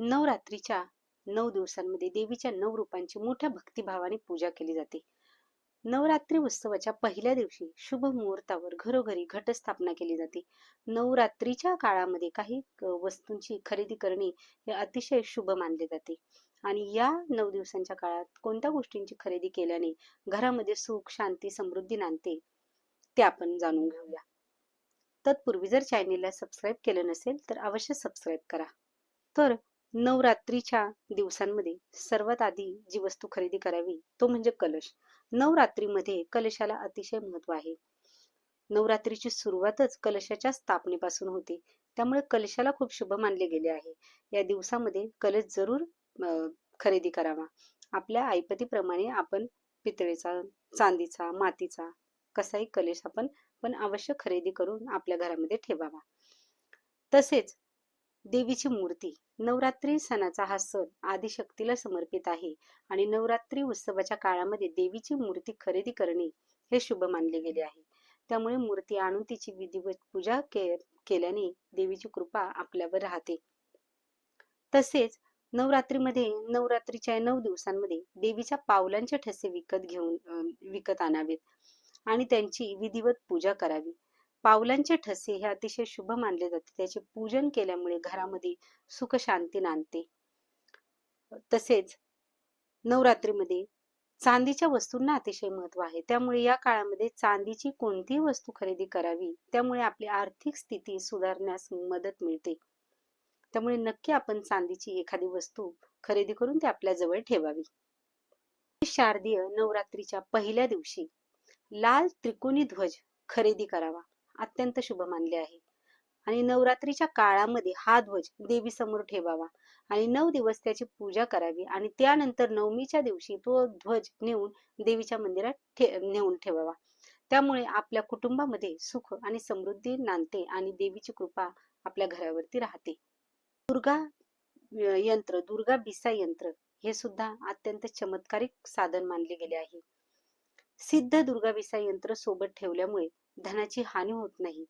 नवरात्रीच्या नऊ दिवसांमध्ये देवीच्या नऊ रूपांची मोठ्या भक्तिभावाने पूजा केली जाते. नवरात्री उत्सवाच्या पहिल्या दिवशी शुभ मुहूर्तावर घरोघरी घटस्थापना केली जाते. नवरात्रीच्या काळामध्ये काही वस्तूंची खरेदी करणे हे अतिशय शुभ मानले जाते. आणि या नऊ दिवसांच्या काळात कोणत्या गोष्टींची खरेदी केल्याने घरामध्ये सुख शांती समृद्धी नांदते ते आपण जाणून घेऊया. तत्पूर्वी जर चॅनेलला सबस्क्राईब केलं नसेल तर अवश्य सबस्क्राईब करा. तर नवरात्रीच्या दिवसांमध्ये सर्वात आधी जी वस्तू खरेदी करावी तो म्हणजे कलश. नवरात्रीमध्ये कलशाला अतिशय महत्त्व आहे. नवरात्रीची सुरुवातच कलशाच्या स्थापनेपासून होते. त्यामुळे कलशाला खूप शुभ मानले गेले आहे. या दिवसामध्ये कलश जरूर खरेदी करावा. आपल्या ऐपतीप्रमाणे आपण पितळेचा चांदीचा मातीचा कसाही कलश आपण पण अवश्य खरेदी करून आपल्या घरामध्ये ठेवावा. तसेच देवीची मूर्ती. नवरात्री सणाचा हा सण आदिशक्तीला समर्पित आहे आणि नवरात्री उत्सवाच्या काळामध्ये देवीची मूर्ती खरेदी करणे हे शुभ मानले गेले आहे. त्यामुळे मूर्ती आणून तिची विधिवत पूजा के केल्याने देवीची कृपा आपल्यावर राहते. तसेच नवरात्रीमध्ये नवरात्रीच्या नऊ दिवसांमध्ये देवीच्या पावलांचे ठसे विकत घेऊन विकत आणावेत आणि त्यांची विधिवत पूजा करावी. पावलांचे ठसे हे अतिशय शुभ मानले जाते. त्याचे पूजन केल्यामुळे घरामध्ये सुख शांती नांदते. तसेच नवरात्रीमध्ये चांदीच्या वस्तूंना अतिशय महत्त्व आहे. त्यामुळे या काळामध्ये चांदीची कोणतीही वस्तू खरेदी करावी त्यामुळे आपली आर्थिक स्थिती सुधारण्यास मदत मिळते. त्यामुळे नक्की आपण चांदीची एखादी वस्तू खरेदी करून ती आपल्या जवळ ठेवावी. शारदीय नवरात्रीच्या पहिल्या दिवशी लाल त्रिकोणी ध्वज खरेदी करावा. अत्यंत शुभ मानले आहे. आणि नवरात्रीच्या काळामध्ये हा ध्वज देवी समोर ठेवावा. आणि नऊ दिवस त्याची पूजा करावी. आणि त्यानंतर नवमीच्या दिवशी तो ध्वज नेऊन देवीच्या मंदिरात ठे नेऊन ठेवावा. त्यामुळे आपल्या कुटुंबामध्ये सुख आणि समृद्धी नांदते आणि देवीची कृपा आपल्या घरावरती राहते. दुर्गा यंत्र दुर्गा बिसा यंत्र हे सुद्धा अत्यंत चमत्कारिक साधन मानले गेले आहे. सिद्ध दुर्गाभिसा यंत्र सोबत ठेवल्यामुळे धनाची हानी होत नाही.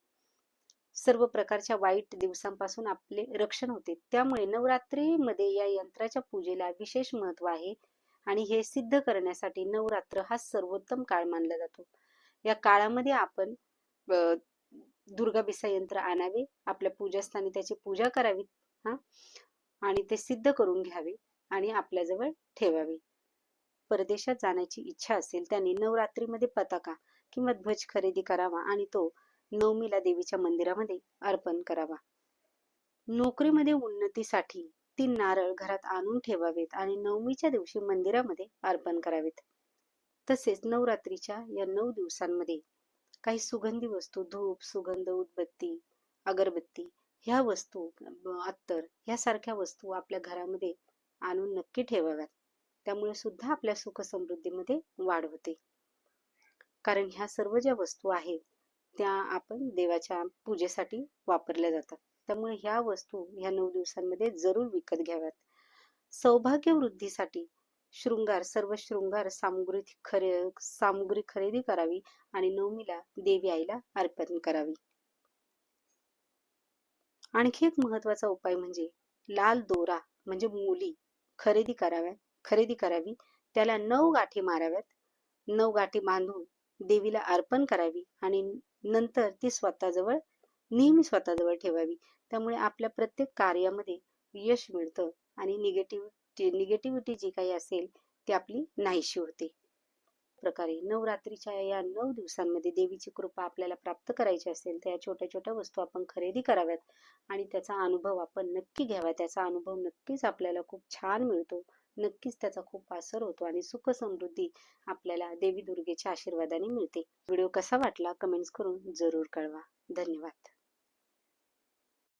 सर्व प्रकारच्या वाईट दिवसांपासून आपले रक्षण होते. त्यामुळे नवरात्रीमध्ये या यंत्राच्या पूजेला विशेष महत्त्व आहे आणि हे सिद्ध करण्यासाठी नवरात्र हा सर्वोत्तम काळ मानला जातो. या काळामध्ये आपण दुर्गाभिसा दुर्गा बिसा यंत्र आणावे आपल्या पूजास्थानी त्याची पूजा करावी हा आणि ते सिद्ध करून घ्यावे आणि आपल्याजवळ ठेवावे. परदेशात जाण्याची इच्छा असेल त्यांनी नवरात्रीमध्ये पताका किंवा ध्वज खरेदी करावा आणि तो नवमीला देवीच्या मंदिरामध्ये अर्पण करावा. नोकरीमध्ये उन्नतीसाठी तीन नारळ घरात आणून ठेवावेत आणि नवमीच्या दिवशी मंदिरामध्ये अर्पण करावेत. तसेच नवरात्रीच्या या नऊ दिवसांमध्ये काही सुगंधी वस्तू धूप सुगंध उदबत्ती अगरबत्ती ह्या वस्तू अत्तर ह्यासारख्या वस्तू आपल्या घरामध्ये आणून नक्की ठेवाव्यात. त्यामुळे सुद्धा आपल्या सुख समृद्धीमध्ये वाढ होते. कारण ह्या सर्व ज्या वस्तू आहेत त्या आपण देवाच्या पूजेसाठी वापरल्या जातात. त्यामुळे ह्या वस्तू ह्या नऊ दिवसांमध्ये जरूर विकत घ्याव्यात. सौभाग्य वृद्धीसाठी शृंगार सर्व शृंगार सामुग्री खरे सामुग्री खरेदी करावी आणि नवमीला देवी आईला अर्पण करावी. आणखी एक महत्त्वाचा उपाय म्हणजे लाल दोरा म्हणजे मुली खरेदी कराव्यात. खरेदी करावी. त्याला नऊ गाठी माराव्यात. नऊ गाठी बांधून देवीला अर्पण करावी आणि नंतर ती स्वतःजवळ नेहमी स्वतःजवळ ठेवावी. त्यामुळे आपल्या प्रत्येक कार्यामध्ये यश मिळतं आणि निगेटिव्ह निगेटिव्हिटी जी काही असेल ती आपली नाहीशी होते प्रकारे नवरात्रीच्या या नऊ दिवसांमध्ये देवीची कृपा आपल्याला प्राप्त करायची असेल तर या छोट्या छोट्या वस्तू आपण खरेदी कराव्यात. आणि त्याचा अनुभव आपण नक्की घ्यावा. त्याचा अनुभव नक्कीच आपल्याला खूप छान मिळतो. नक्कीच त्याचा खूप पासर होतो आणि सुख समृद्धी आपल्याला देवी दुर्गेच्या आशीर्वादाने मिळते. व्हिडिओ कसा वाटला कमेंट्स करून जरूर कळवा. धन्यवाद.